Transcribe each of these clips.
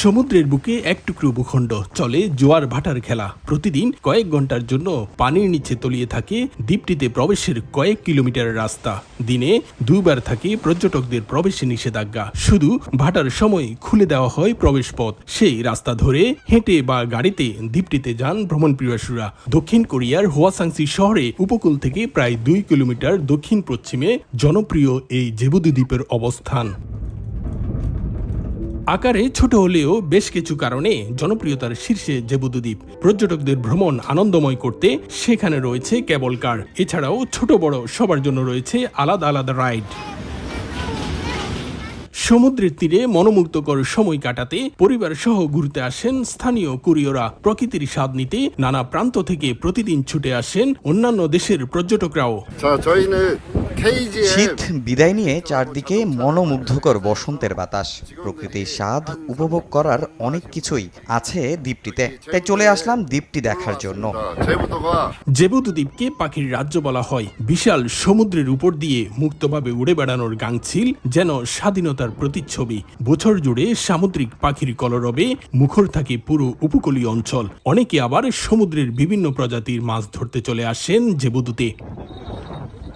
সমুদ্রের বুকে এক টুকরো ভূখণ্ড। চলে জোয়ার ভাটার খেলা। প্রতিদিন কয়েক ঘণ্টার জন্য পানির নিচে তলিয়ে থাকে দ্বীপটিতে প্রবেশের কয়েক কিলোমিটার রাস্তা। দিনে দুইবার থাকে পর্যটকদের প্রবেশে নিষেধাজ্ঞা। শুধু ভাটার সময় খুলে দেওয়া হয় প্রবেশ পথ। সেই রাস্তা ধরে হেঁটে বা গাড়িতে দ্বীপটিতে যান ভ্রমণ প্রিয়াসুরা দক্ষিণ কোরিয়ার হোয়াসাংসি শহরে উপকূল থেকে প্রায় দুই কিলোমিটার দক্ষিণ পশ্চিমে জনপ্রিয় এই জেবুদু দ্বীপের অবস্থান। আকারে ছোট হলেও বেশ কিছু কারণে জনপ্রিয়তার শীর্ষে জেবুদু দ্বীপ পর্যটকদের ভ্রমণ আনন্দময় করতে সেখানে রয়েছে কেবল কার। এছাড়াও ছোট বড় সবার জন্য রয়েছে আলাদা আলাদা রাইড। সমুদ্রের তীরে মনোমুগ্ধকর সময় কাটাতে পরিবার সহ ঘুরতে আসেন স্থানীয় কুরিয়রা। প্রকৃতির স্বাদ নিতে নানা প্রান্ত থেকে প্রতিদিন ছুটে আসেন অন্যান্য দেশের পর্যটকরাও। শীত বিদায় নিয়ে চারদিকে মনোমুগ্ধকর বসন্তের বাতাস। প্রকৃতির স্বাদ উপভোগ করার অনেক কিছুই আছে দ্বীপটিতে। তাই চলে আসলাম দ্বীপটি দেখার জন্য। জেবুত দ্বীপকে পাখির রাজ্য বলা হয়। বিশাল সমুদ্রের উপর দিয়ে মুক্তভাবে উড়ে বেড়ানোর গাংছিল যেন স্বাধীনতার প্রতিচ্ছবি। বছর জুড়ে সামুদ্রিক পাখির কলরবে মুখর থাকে পুরো উপকূলীয় অঞ্চল। অনেকে আবার সমুদ্রের বিভিন্ন প্রজাতির মাছ ধরতে চলে আসেন জেবুদুতে।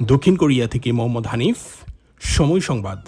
দক্ষিণ কোরিয়া থেকে মোহাম্মদ হানিফ সময় সংবাদ।